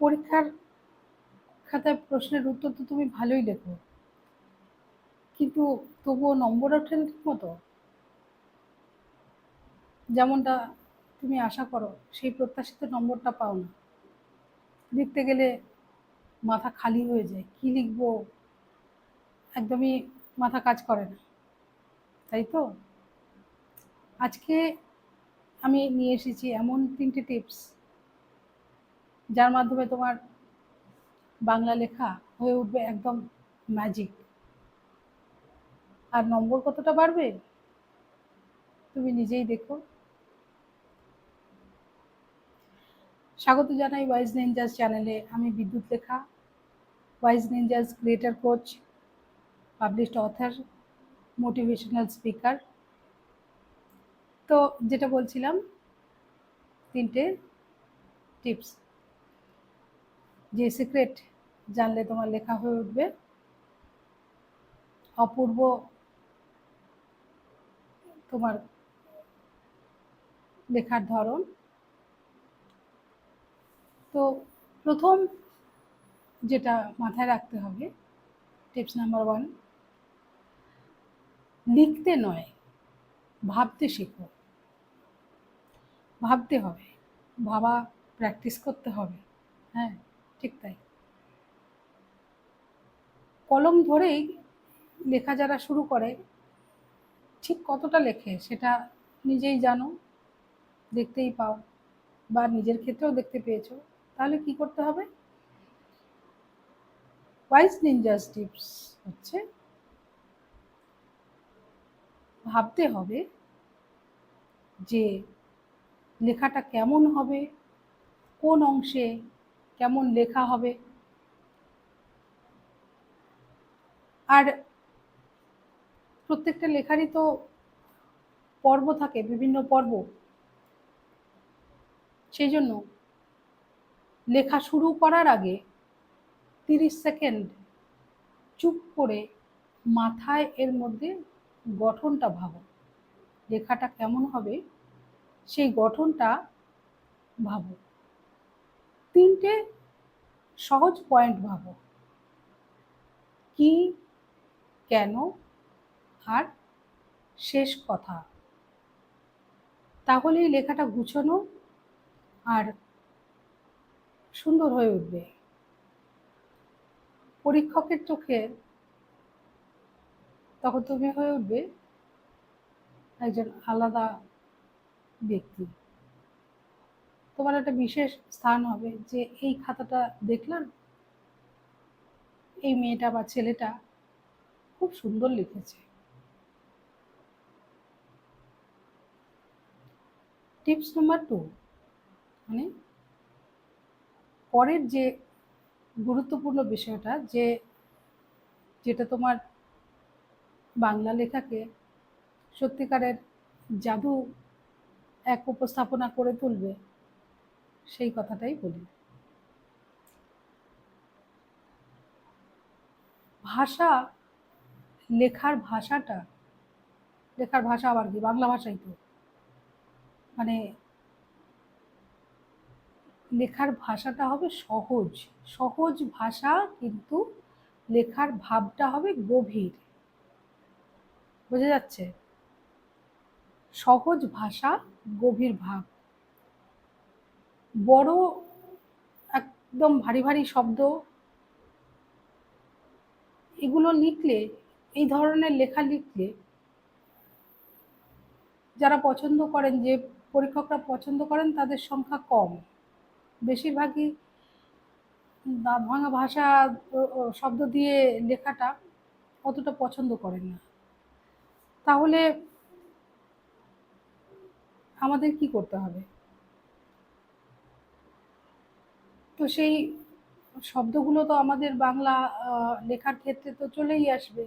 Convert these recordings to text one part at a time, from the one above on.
পরীক্ষার খাতায় প্রশ্নের উত্তর তো তুমি ভালোই লেখো। কিন্তু তবুও নম্বর ওঠে না ঠিক মতো যেমনটা তুমি আশা করো, সেই প্রত্যাশিত নম্বরটা পাও না। লিখতে গেলে মাথা খালি হয়ে যায়। কি লিখব? একদমই মাথা কাজ করে না। তাই তো? আজকে আমি নিয়ে এসেছি এমন তিনটে টিপস যার মাধ্যমে তোমার বাংলা লেখা হয়ে উঠবে একদম ম্যাজিক আর নম্বর কতটা বাড়বে? তুমি নিজেই দেখো। স্বাগত জানাই ওয়াইজ নিনজাস চ্যানেলে আমি Bidyut Lekha wise ninjas creator coach published author motivational speaker তো যেটা বলছিলাম, তিনটে টিপস যে সিক্রেট জানলে তোমার লেখা হয়ে উঠবে। অপূর্ব তোমার লেখার ধরন। তো প্রথম যেটা মাথায় রাখতে হবে টিপস নাম্বার ওয়ান লিখতে নয়, ভাবতে শেখো। ভাবতে হবে, ভাবা প্র্যাকটিস করতে হবে হ্যাঁ? ঠিক তাই। কলম ধরেই লেখা যারা শুরু করে, ঠিক কতটা লেখে সেটা নিজেই জানো, দেখতেই পাও বা নিজের ক্ষেত্রেও দেখতে পেয়েছ। তাহলে কি করতে হবে? ওয়াইজ নিনজাস টিপস হচ্ছে, ভাবতে হবে যে লেখাটা কেমন হবে, কোন অংশে কেমন লেখা হবে। আর প্রত্যেকটা লেখারই তো পর্ব থাকে, বিভিন্ন পর্ব। সেই জন্য লেখা শুরু করার আগে তিরিশ সেকেন্ড চুপ করে মাথায় এর মধ্যে গঠনটা ভাবো। লেখাটা কেমন হবে, সেই গঠনটা ভাবো। তিনটে সহজ পয়েন্ট ভাবো। কি, কেন, আর শেষ কথা। তাহলেই লেখাটা গুছানো আর সুন্দর হয়ে উঠবে। পরীক্ষকের চোখে তখন তুমি হয়ে উঠবে একজন আলাদা ব্যক্তি। তোমার একটা বিশেষ স্থান হবে যে এই খাতাটা দেখলাম, এই মেয়েটা বা ছেলেটা খুব সুন্দর লিখেছে। টিপস নাম্বার টু মানে পরের যে গুরুত্বপূর্ণ বিষয়টা যে যেটা তোমার বাংলা লেখাকে সত্যিকারের জাদু এক উপস্থাপনা করে তুলবে সেই কথাটাই বলি। ভাষা, লেখার ভাষাটা, লেখার ভাষা আবার কি? বাংলা ভাষাই তো। মানে লেখার ভাষাটা হবে সহজ। সহজ ভাষা কিন্তু লেখার ভাবটা হবে গভীর। বোঝা যাচ্ছে? সহজ ভাষা, গভীর ভাব। বড় একদম ভারী ভারী শব্দ এগুলো লিখলে, এই ধরনের লেখা লিখলে যারা পছন্দ করেন, যে পরীক্ষকরা পছন্দ করেন, তাদের সংখ্যা কম। বেশিরভাগই দাঁত ভাঙা ভাষা শব্দ দিয়ে লেখাটা অতটা পছন্দ করেন না। তাহলে আমাদের কি করতে হবে? তো সেই শব্দগুলো তো আমাদের বাংলা লেখার ক্ষেত্রে তো চলেই আসবে।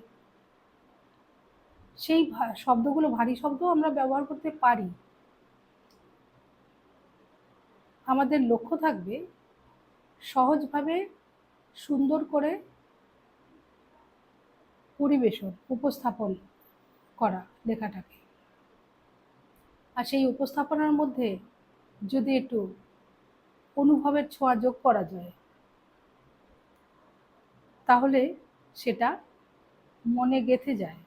সেই শব্দগুলো ভারী শব্দ আমরা ব্যবহার করতে পারি। আমাদের লক্ষ্য থাকবে সহজভাবে সুন্দর করে পরিবেশন, উপস্থাপন করা লেখাটাকে। আর সেই উপস্থাপনার মধ্যে যদি একটু অনুভবের ছোঁয়া যোগ করা যায়। তাহলে সেটা মনে গেঁথে যায়।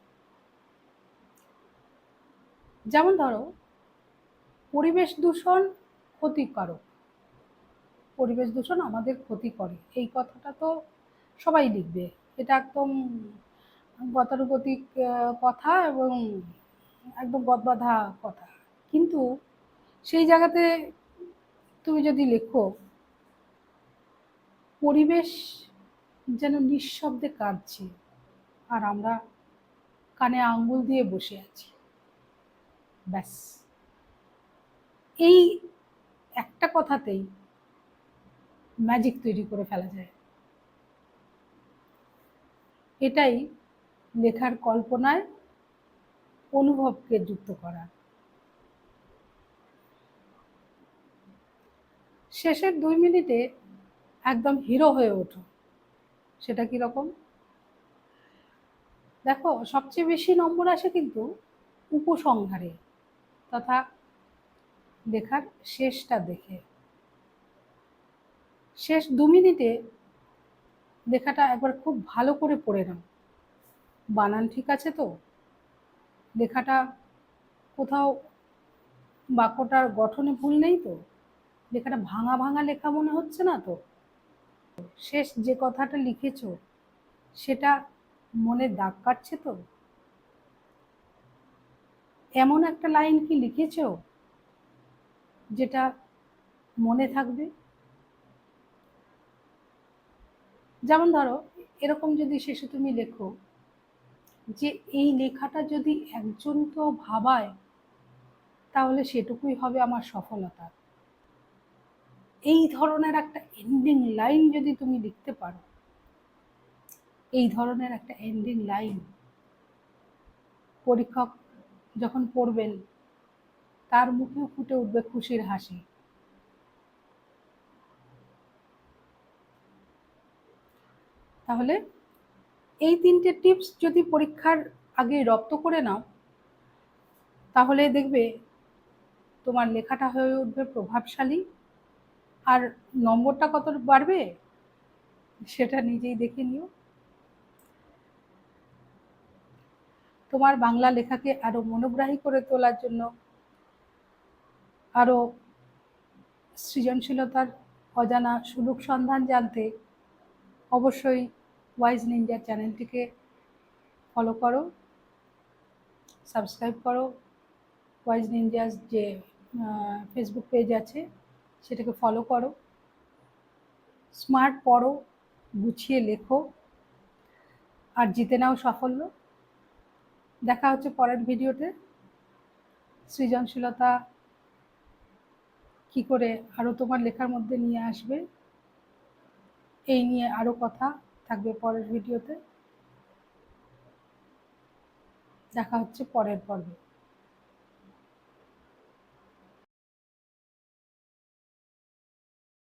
যেমন ধরো, পরিবেশ দূষণ ক্ষতিকারক। পরিবেশ দূষণ আমাদের ক্ষতি করে। এই কথাটা তো সবাই লিখবে। এটা একদম গতানুগতিক কথা এবং একদম গদবাধা কথা। কিন্তু সেই জায়গাতে তুমি যদি লেখো, পরিবেশ যেন নিঃশব্দে কাঁদছে আর আমরা কানে আঙ্গুল দিয়ে বসে আছি। ব্যাস। এই একটা কথাতেই ম্যাজিক তৈরি করে ফেলা যায়। এটাই লেখার কল্পনায় অনুভবকে যুক্ত করা। শেষের দুই মিনিটে একদম হিরো হয়ে ওঠো। সেটা কীরকম দেখো, সবচেয়ে বেশি নম্বর আসে কিন্তু উপসংহারে তথা লেখার শেষটা দেখে। শেষ দু মিনিটে লেখাটা একবার খুব ভালো করে পড়ে নাও। বানান ঠিক আছে তো? লেখাটা কোথাও বাক্যটার গঠনে ভুল নেই তো? লেখাটা ভাঙা ভাঙা লেখা মনে হচ্ছে না তো? শেষ যে কথাটা লিখেছ, সেটা মনে দাগ কাটছে তো? এমন একটা লাইন কি লিখেছো যেটা মনে থাকবে? যেমন ধরো, এরকম যদি শেষে তুমি লেখো যে, এই লেখাটা যদি একজন তো ভাবায়, তাহলে সেটুকুই হবে আমার সফলতা। এই ধরনের একটা এন্ডিং লাইন যদি তুমি লিখতে পারো, এই ধরনের একটা এন্ডিং লাইন পরীক্ষক যখন পড়বেন, তার মুখেও ফুটে উঠবে খুশির হাসি। তাহলে এই তিনটে টিপস যদি পরীক্ষার আগে রপ্ত করে নাও, তাহলে দেখবে তোমার লেখাটা হয়ে উঠবে প্রভাবশালী। আর নম্বরটা কত বাড়বে? সেটা নিজেই দেখে নিও। তোমার বাংলা লেখাকে আরও মনোগ্রাহী করে তোলার জন্য আরও সৃজনশীলতার অজানা সুলুক সন্ধান জানতে অবশ্যই ওয়াইজ নিনজার চ্যানেলটিকে ফলো করো সাবস্ক্রাইব করো। ওয়াইজ নিনজাস যে ফেসবুক পেজ আছে সেটাকে ফলো করো। স্মার্ট পড়ো, গুছিয়ে লেখো, আর জিতে নাও সাফল্য। দেখা হচ্ছে পরের ভিডিওতে সৃজনশীলতা কি করে আরও তোমার লেখার মধ্যে নিয়ে আসবে, এই নিয়ে আরও কথা থাকবে পরের ভিডিওতে দেখা হচ্ছে পরের পর্বে।